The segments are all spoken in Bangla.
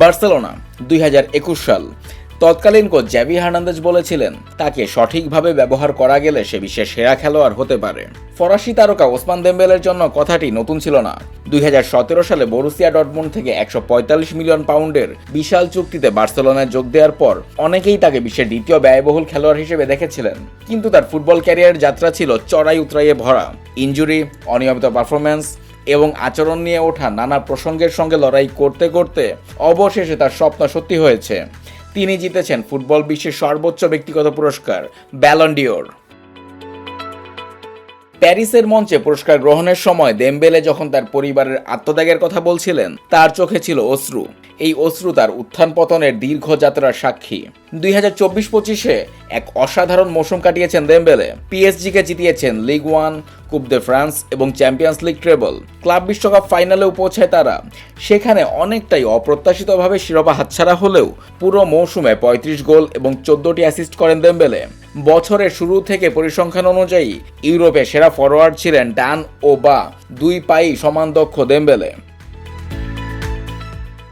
বার্সেলোনা, দুই হাজার একুশ সাল। তৎকালীন কোচ জ্যাভি হার্নান্দেজ বলেছিলেন, তাকে সঠিকভাবে ব্যবহার করা গেলে সে বিশ্বের সেরা খেলোয়াড় হতে পারে। ফরাসি তারকা ওসমান দেম্বেলের জন্য কথাটি নতুন ছিল না। দুই হাজার সতেরো সালে বরুসিয়া ডটমুন্ড থেকে একশো পঁয়তাল্লিশ মিলিয়ন পাউন্ডের বিশাল চুক্তিতে বার্সেলোনায় যোগ দেওয়ার পর অনেকেই তাকে বিশ্বের দ্বিতীয় ব্যয়বহুল খেলোয়াড় হিসেবে দেখেছিলেন। কিন্তু তার ফুটবল ক্যারিয়ার যাত্রা ছিল চড়াই উতরাইয়ে ভরা। ইঞ্জুরি অনিয়মিত পারফরম্যান্স এবং আচরণ নিয়ে ওঠা নানা প্রসঙ্গের সঙ্গে লড়াই করতে করতে অবশেষে তার স্বপ্ন সত্যি হয়েছে। তিনি জিতেছেন ফুটবল বিশ্বের সর্বোচ্চ ব্যক্তিগত পুরস্কার ব্যালন্ডিওর প্যারিসের মঞ্চে পুরস্কার গ্রহণের সময় দেমবেলে যখন তার পরিবারের আত্মত্যাগের কথা বলছিলেন, তার চোখে ছিল অশ্রু। এই অশ্রু তার উত্থান পতনের দীর্ঘ যাত্রার সাক্ষী। দুই হাজার চব্বিশ পঁচিশে এক অসাধারণ মৌসুম কাটিয়েছেন দেমবেলে। পিএসজিকে জিতিয়েছেন league one, Coupe de France এবং চ্যাম্পিয়ন্স লিগ ট্রেবল। ক্লাব বিশ্বকাপ ফাইনালেও পৌঁছায় তারা। সেখানে অনেকটাই অপ্রত্যাশিতভাবে শিরোপা হাতছাড়া হলেও পুরো মৌসুমে পঁয়ত্রিশ গোল এবং চোদ্দটি অ্যাসিস্ট করেন দেমবেলে। বছরের শুরু থেকে পরিসংখ্যান অনুযায়ী ইউরোপে সেরা ফরোয়ার্ড ছিলেন ডান ও বা দুই পাই সমান দক্ষ দেমবেলে।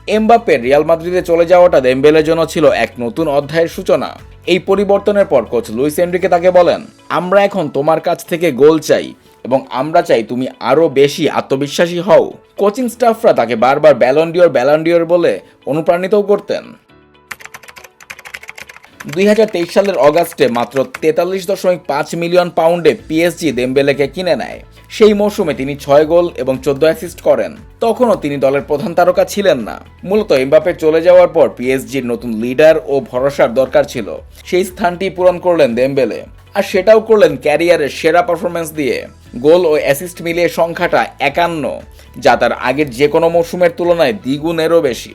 এমবাপ্পের রিয়াল মাদ্রিদে চলে যাওয়াটা দেমবেলের জন্য ছিল এক নতুন অধ্যায়ের সূচনা। এই পরিবর্তনের পর কোচ লুইস এন্ড্রিকে তাকে বলেন, আমরা এখন তোমার কাছ থেকে গোল চাই এবং আমরা চাই তুমি আরও বেশি আত্মবিশ্বাসী হও। কোচিং স্টাফরা তাকে বারবার ব্যালন্ডিওর ব্যালন্ডিওর বলে অনুপ্রাণিতও করতেন। দুই হাজার তেইশ সালের অগাস্টে মাত্র তেতাল্লিশ দশমিক পাঁচ মিলিয়ন পাউন্ডে পিএসজি দেমবেলেকে কিনে নেয়। সেই মৌসুমে তিনি ছয় গোল এবং চোদ্দ অ্যাসিস্ট করেন। তখনও তিনি দলের প্রধান তারকা ছিলেন না। মূলত এমবাপে চলে যাওয়ার পর পিএসজির নতুন লিডার ও ভরসার দরকার ছিল। সেই স্থানটি পূরণ করলেন দেমবেলে আর সেটাও করলেন ক্যারিয়ারের সেরা পারফরমেন্স দিয়ে। গোল ও অ্যাসিস্ট মিলিয়ে সংখ্যাটা একান্ন, যা তার আগের যে কোনো মৌসুমের তুলনায় দ্বিগুণেরও বেশি।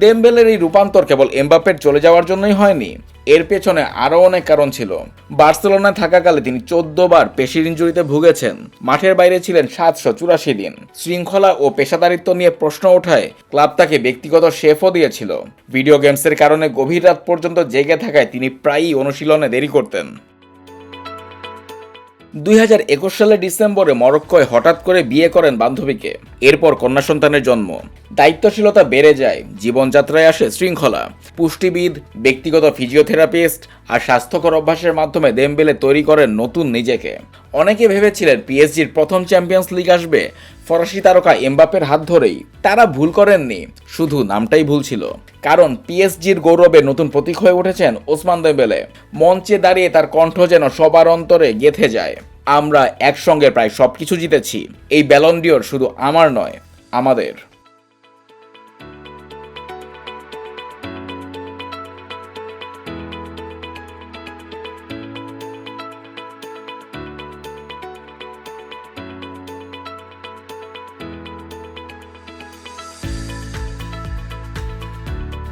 দেমবেলের এই রূপান্তর কেবল এমবাপ্পের চলে যাওয়ার জন্যই হয়নি। এর পেছনে আরও অনেক কারণ ছিল। বার্সেলোনায় থাকাকালে তিনি চোদ্দ বার পেশির ইঞ্জুরিতে ভুগেছেন। মাঠের বাইরে ছিলেন সাতশো চুরাশি দিন। শৃঙ্খলা ও পেশাদারিত্ব নিয়ে প্রশ্ন ওঠায় ক্লাব তাকে ব্যক্তিগত শেফও দিয়েছিল। ভিডিও গেমসের কারণে গভীর রাত পর্যন্ত জেগে থাকায় তিনি প্রায়ই অনুশীলনে দেরি করতেন। দুই হাজার একুশ সালের ডিসেম্বরে মরক্কোয় হঠাৎ করে বিয়ে করেন বান্ধবীকে। এরপর কন্যা সন্তানের জন্ম। দায়িত্বশীলতা বেড়ে যায়, জীবনযাত্রায় আসে শৃঙ্খলা। পুষ্টিবিদ, ব্যক্তিগত ফিজিওথেরাপিস্ট আর স্বাস্থ্যকর অভ্যাসের মাধ্যমে দেমবেলে তৈরি করেন নতুন নিজেকে। অনেকে ভেবেছিলেন পিএসজির প্রথম চ্যাম্পিয়ন্স লিগ আসবে ফরাসি তারকা এমবাপের হাত ধরেই তারা ভুল করেননি, শুধু নামটাই ভুল ছিল। কারণ পিএসজির গৌরবে নতুন প্রতীক হয়ে উঠেছেন ওসমান দেবেলে মঞ্চে দাঁড়িয়ে তার কণ্ঠ যেন সবার অন্তরে গেথে যায়। আমরা একসঙ্গে প্রায় সবকিছু জিতেছি। এই ব্যালন্ডিওর শুধু আমার নয়, আমাদের।